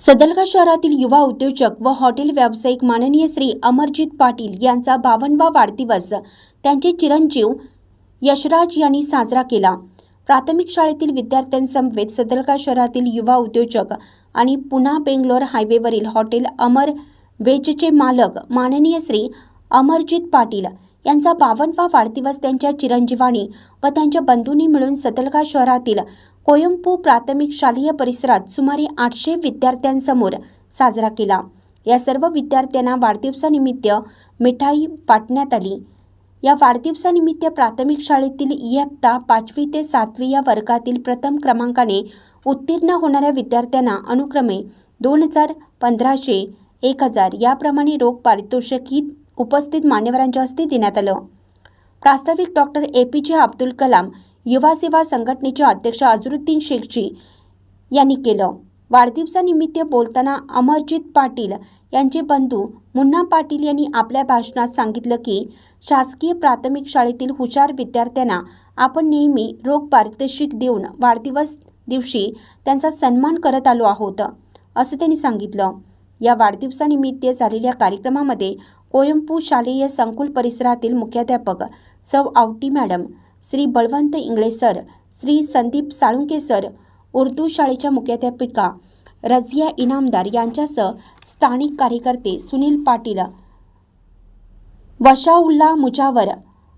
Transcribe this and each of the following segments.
सदलगा शहरातील युवा उद्योजक व हॉटेल व्यावसायिक माननीय श्री अमरजित पाटील यांचा बावनवा वाढदिवस त्यांचे चिरंजीव यशराज यांनी साजरा केला. प्राथमिक शाळेतील विद्यार्थ्यांसमवेत सदलगा शहरातील युवा उद्योजक आणि पुन्हा बेंगलोर हायवेवरील हॉटेल अमर वेजचे मालक माननीय श्री अमरजित पाटील यांचा बावनवा वाढदिवस त्यांच्या चिरंजीवानी व त्यांच्या बंधूंनी मिळून सदलगा शहरातील कोयंपू प्राथमिक शालेय परिसरात सुमारे आठशे विद्यार्थ्यांसमोर साजरा केला. या सर्व विद्यार्थ्यांना वाढदिवसानिमित्त मिठाई वाटण्यात आली. या वाढदिवसानिमित्त प्राथमिक शाळेतील इयत्ता पाचवी ते सातवी या वर्गातील प्रथम क्रमांकाने उत्तीर्ण होणाऱ्या विद्यार्थ्यांना अनुक्रमे दोन हजार पंधराशे एक हजार याप्रमाणे रोख पारितोषिकही उपस्थित मान्यवरांच्या हस्ते देण्यात आलं. प्रास्ताविक डॉक्टर ए पी जे अब्दुल कलाम युवा सेवा संघटनेचे अध्यक्ष अझरुद्दीन शेखजी यांनी केलं. वाढदिवसानिमित्त बोलताना अमरजित पाटील यांचे बंधू मुन्ना पाटील यांनी आपल्या भाषणात सांगितलं की शासकीय प्राथमिक शाळेतील हुशार विद्यार्थ्यांना आपण नेहमी रोख पारितोषिक देऊन वाढदिवस दिवशी त्यांचा सन्मान करत आलो आहोत असं त्यांनी सांगितलं. या वाढदिवसानिमित्त झालेल्या कार्यक्रमामध्ये कोयंपू शालेय संकुल परिसरातील मुख्याध्यापक सौ Awati madam Shri Balwant Ingle sir Shri Sandeep Salunke sir Urdu शाळेच्या मुख्याध्यापिका रझिया इनामदार यांच्यासह स्थानिक कार्यकर्ते सुनील पाटील वशाउल्ला मुजावर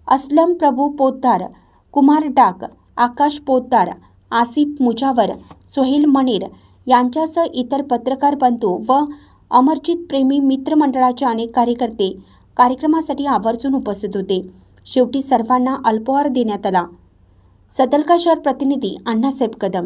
असलम प्रभू पोद्दार कुमार डाक आकाश पोद्दार आसिफ मुजावर सोहेल मणीर यांच्यासह इतर पत्रकार बंधू व अमरजित प्रेमी मित्रमंडळाचे अनेक कार्यकर्ते कार्यक्रमासाठी आवर्जून उपस्थित होते. शेवटी सर्वांना अल्पहार देण्यात आला. सतलका शहर प्रतिनिधी अण्णासाहेब कदम